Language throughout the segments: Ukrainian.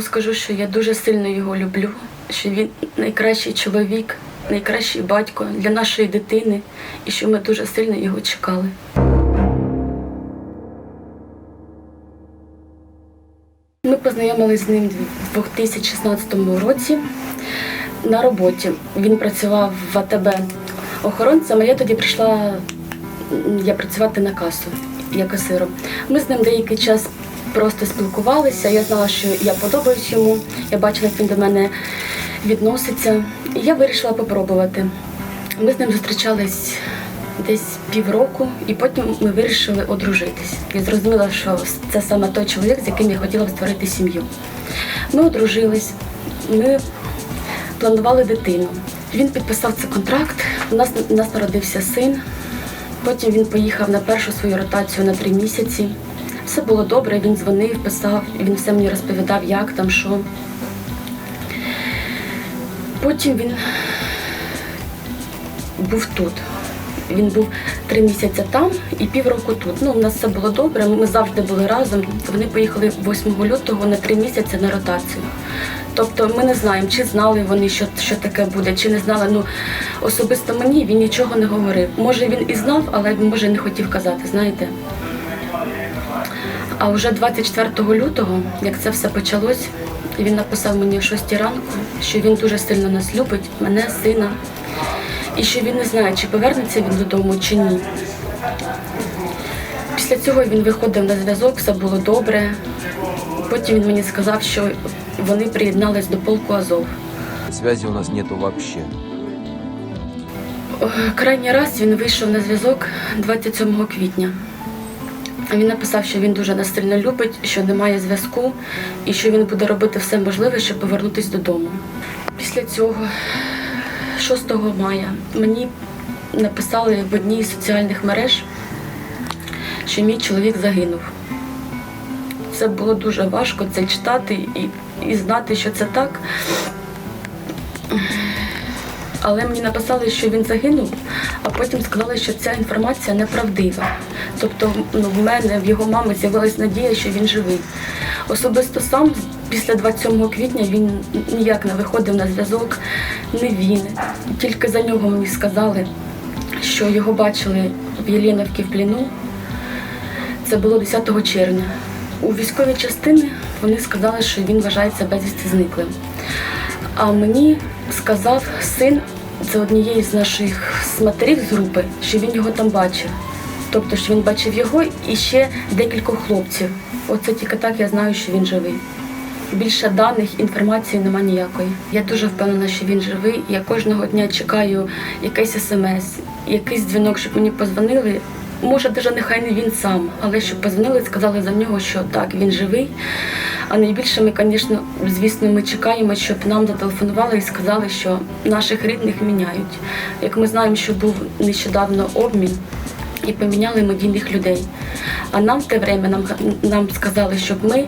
скажу, що я дуже сильно його люблю, що він найкращий чоловік, найкращий батько для нашої дитини, і що ми дуже сильно його чекали. Ми познайомилися з ним в 2016 році на роботі. Він працював в АТБ охоронцем, а я тоді прийшла я працювати на касу я касиром. Ми з ним деякий час просто спілкувалися. Я знала, що я подобаюсь йому. Я бачила, як він до мене відноситься. І я вирішила попробувати. Ми з ним зустрічались десь півроку, і потім ми вирішили одружитись. Я зрозуміла, що це саме той чоловік, з яким я хотіла б створити сім'ю. Ми одружились, ми планували дитину. Він підписав цей контракт. У нас у нас народився син. Потім він поїхав на першу свою ротацію на три місяці. Все було добре, він дзвонив, писав, він все мені розповідав, як там, що. Потім він був тут. Він був три місяці там і півроку тут. Ну, у нас все було добре, ми завжди були разом. Вони поїхали 8 лютого на три місяці на ротацію. Тобто ми не знаємо, чи знали вони, що, що таке буде, чи не знали. Ну, особисто мені він нічого не говорив. Може він і знав, але може не хотів казати, знаєте. А вже 24 лютого, як це все почалось, він написав мені о 6 ранку, що він дуже сильно нас любить, мене, сина, і що він не знає, чи повернеться він додому, чи ні. Після цього він виходив на зв'язок, все було добре. Потім він мені сказав, що вони приєднались до полку Азов. Связи у нас нету вообще. О, Крайній раз він вийшов на зв'язок 27 квітня. Він написав, що він дуже нас сильно любить, що немає зв'язку і що він буде робити все можливе, щоб повернутися додому. Після цього, 6 мая, мені написали в одній з соціальних мереж, що мій чоловік загинув. Це було дуже важко це читати і, і знати, що це так. Але мені написали, що він загинув, а потім сказали, що ця інформація неправдива. Тобто ну, в мене, в його мами з'явилась надія, що він живий. Особисто сам після 27 квітня він ніяк не виходив на зв'язок, не він. Тільки за нього мені сказали, що його бачили в Єленівці в пліну. Це було 10 червня. У військовій частині вони сказали, що він вважається безвісти зниклим. А мені сказав син це однієї з наших матерів з групи, що він його там бачив. Тобто, що він бачив його і ще декількох хлопців. Оце тільки так я знаю, що він живий. Більше даних, інформації нема ніякої. Я дуже впевнена, що він живий. Я кожного дня чекаю якийсь смс, якийсь дзвінок, щоб мені позвонили. Може, даже нехай не він сам, але щоб позвонили, сказали за нього, що так, він живий. А найбільше ми, звісно, звісно, ми чекаємо, щоб нам зателефонували і сказали, що наших рідних міняють. Як ми знаємо, що був нещодавно обмін і поміняли медійних людей. А нам те время нам, нам сказали, щоб ми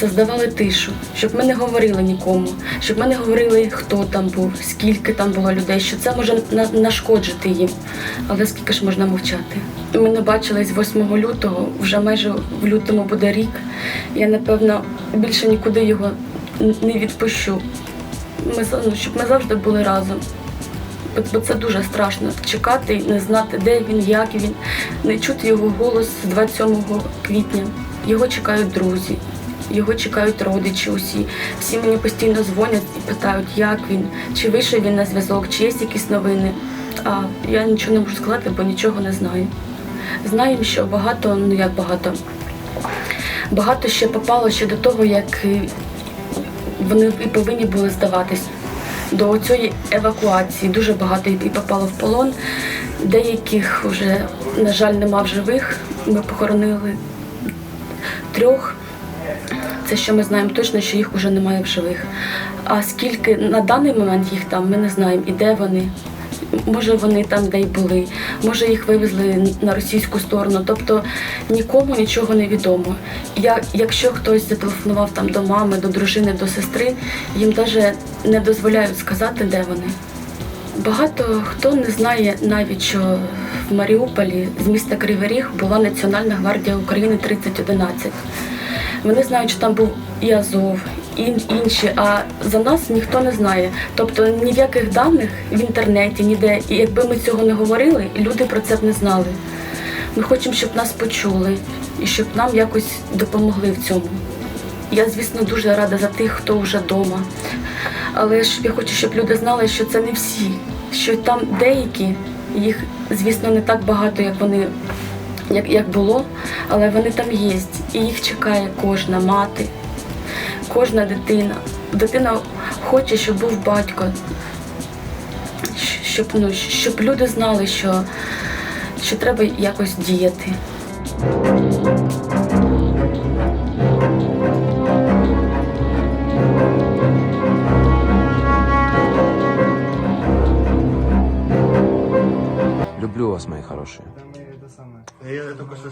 создавали тишу, щоб ми не говорили нікому, щоб ми не говорили, хто там був, скільки там було людей, що це може на- нашкоджити їм. Але скільки ж можна мовчати? Ми не бачились 8 лютого, вже майже в лютому буде рік. Я напевно більше нікуди його не відпущу. Ми ну, щоб ми завжди були разом. Бо- це дуже страшно чекати не знати, де він, як він, не чути його голос з 27 квітня. Його чекають друзі, його чекають родичі усі. Всі мені постійно дзвонять і питають, як він, чи вийшов він на зв'язок, чи є якісь новини. А я нічого не можу сказати, бо нічого не знаю. Знаємо, що багато, ну як багато, багато ще попало ще до того, як е, вони і повинні були здаватись. До цієї евакуації дуже багато і попало в полон. Деяких вже, на жаль, нема в живих. Ми похоронили трьох. Це що ми знаємо точно, що їх вже немає в живих. А скільки на даний момент їх там, ми не знаємо, і де вони. Може, вони там, де й були, може їх вивезли на російську сторону. Тобто нікому нічого не відомо. Я, якщо хтось зателефонував там до мами, до дружини, до сестри, їм навіть не дозволяють сказати, де вони. Багато хто не знає навіть, що в Маріуполі з міста Кривий Ріг була Національна гвардія України 3011. Вони знають, що там був і Азов, і інші, а за нас ніхто не знає. Тобто ніяких даних в інтернеті, ніде. І якби ми цього не говорили, люди про це б не знали. Ми хочемо, щоб нас почули і щоб нам якось допомогли в цьому. Я, звісно, дуже рада за тих, хто вже вдома. Але ж я хочу, щоб люди знали, що це не всі, що там деякі, їх, звісно, не так багато, як вони як, як було, але вони там є. І їх чекає кожна мати, кожна дитина. Дитина хоче, щоб був батько, щоб, ну, щоб люди знали, що, що треба якось діяти. Люблю вас, мои Ella le tocó su